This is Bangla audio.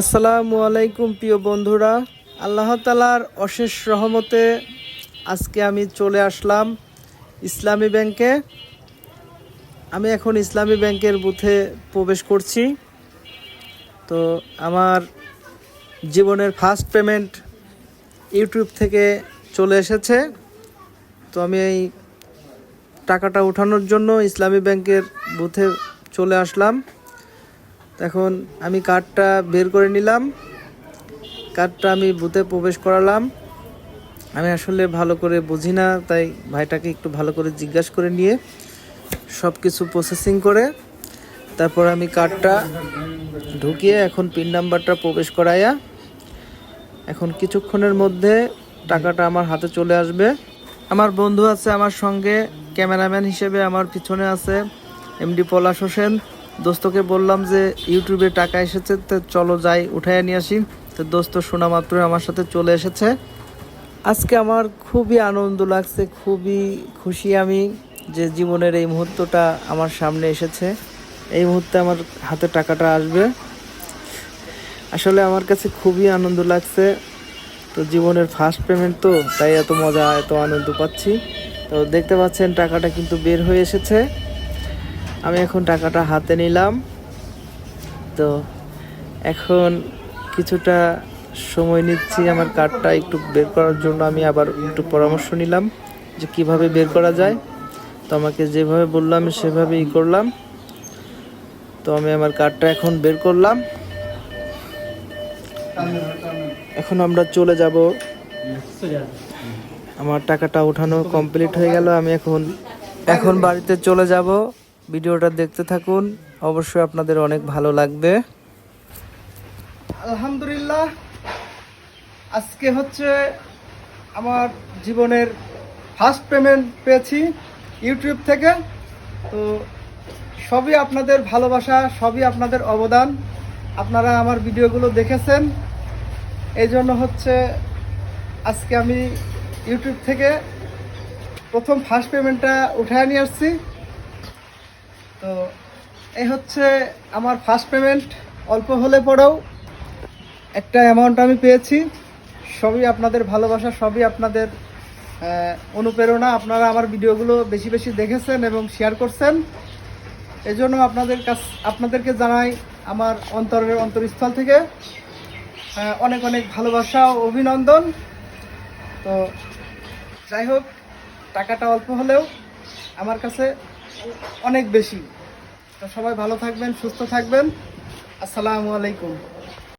আসসালামু আলাইকুম, প্রিয় বন্ধুরা। আল্লাহ তালার অশেষ রহমতে আজকে আমি চলে আসলাম ইসলামী ব্যাংকে। আমি এখন ইসলামী ব্যাংকের বুথে প্রবেশ করছি। তো আমার জীবনের ফার্স্ট পেমেন্ট ইউটিউব থেকে চলে এসেছে। তো আমি এই টাকাটা ওঠানোর জন্য ইসলামী ব্যাংকের বুথে চলে আসলাম। এখন আমি কার্ডটা বের করে নিলাম। কার্ডটা আমি বুথে প্রবেশ করালাম। আমি আসলে ভালো করে বুঝি না, তাই ভাইটাকে একটু ভালো করে জিজ্ঞাসা করে নিয়ে সব কিছু প্রসেসিং করে তারপর আমি কার্ডটা ঢুকিয়ে এখন পিন নাম্বারটা প্রবেশ করাইয়া এখন কিছুক্ষণের মধ্যে টাকাটা আমার হাতে চলে আসবে। আমার বন্ধু আছে আমার সঙ্গে, ক্যামেরাম্যান হিসেবে আমার পিছনে আছে, এমডি পলাশ হোসেন। দোস্তকে বললাম যে, ইউটিউবে টাকা এসেছে, তো চলো যাই, উঠাইয়া নিয়ে আসি। তো দোস্ত শোনা মাত্রই আমার সাথে চলে এসেছে। আজকে আমার খুবই আনন্দ লাগছে, খুবই খুশি আমি যে জীবনের এই মুহূর্তটা আমার সামনে এসেছে। এই মুহূর্তে আমার হাতে টাকাটা আসবে। আসলে আমার কাছে খুবই আনন্দ লাগছে। তো জীবনের ফার্স্ট পেমেন্ট তো, তাই এত মজা, এত আনন্দ পাচ্ছি। তো দেখতে পাচ্ছেন, টাকাটা কিন্তু বের হয়ে এসেছে। আমি এখন টাকাটা হাতে নিলাম। তো এখন কিছুটা সময় নিচ্ছি আমার কার্ডটা একটু বের করার জন্য। আমি আবার একটু পরামর্শ নিলাম যে কীভাবে বের করা যায়। তো আমাকে যেভাবে বললাম আমি সেভাবেই করলাম। তো আমি আমার কার্ডটা এখন বের করলাম। এখন আমরা চলে যাব। আমার টাকাটা ওঠানো কমপ্লিট হয়ে গেল। আমি এখন এখন বাড়িতে চলে যাব। ভিডিওটা দেখতে থাকুন। অবশ্যই আপনাদের অনেক ভালো লাগবে। আলহামদুলিল্লাহ, আজকে হচ্ছে আমার জীবনের ফার্স্ট পেমেন্ট পেয়েছি ইউটিউব থেকে। তো সবই আপনাদের ভালোবাসা, সবই আপনাদের অবদান। আপনারা আমার ভিডিওগুলো দেখেছেন। এই জন্য হচ্ছে আজকে আমি ইউটিউব থেকে প্রথম ফার্স্ট পেমেন্টটা উঠায় নিয়ে আসছি। তো এই হচ্ছে আমার ফার্স্ট পেমেন্ট অল্প হলে পরেও একটা অ্যামাউন্ট আমি পেয়েছি। সবই আপনাদের ভালোবাসা, সবই আপনাদের অনুপ্রেরণা। আপনারা আমার ভিডিওগুলো বেশি বেশি দেখেছেন এবং শেয়ার করছেন। এই জন্য আপনাদের কাছ আপনাদেরকে জানাই আমার অন্তরের অন্তরস্থল থেকে অনেক অনেক ভালোবাসা ও অভিনন্দন। তো যাই হোক, টাকাটা অল্প হলেও আমার কাছে অনেক বেশি। তো সবাই ভালো থাকবেন সুস্থ থাকবেন। আসসালামু আলাইকুম।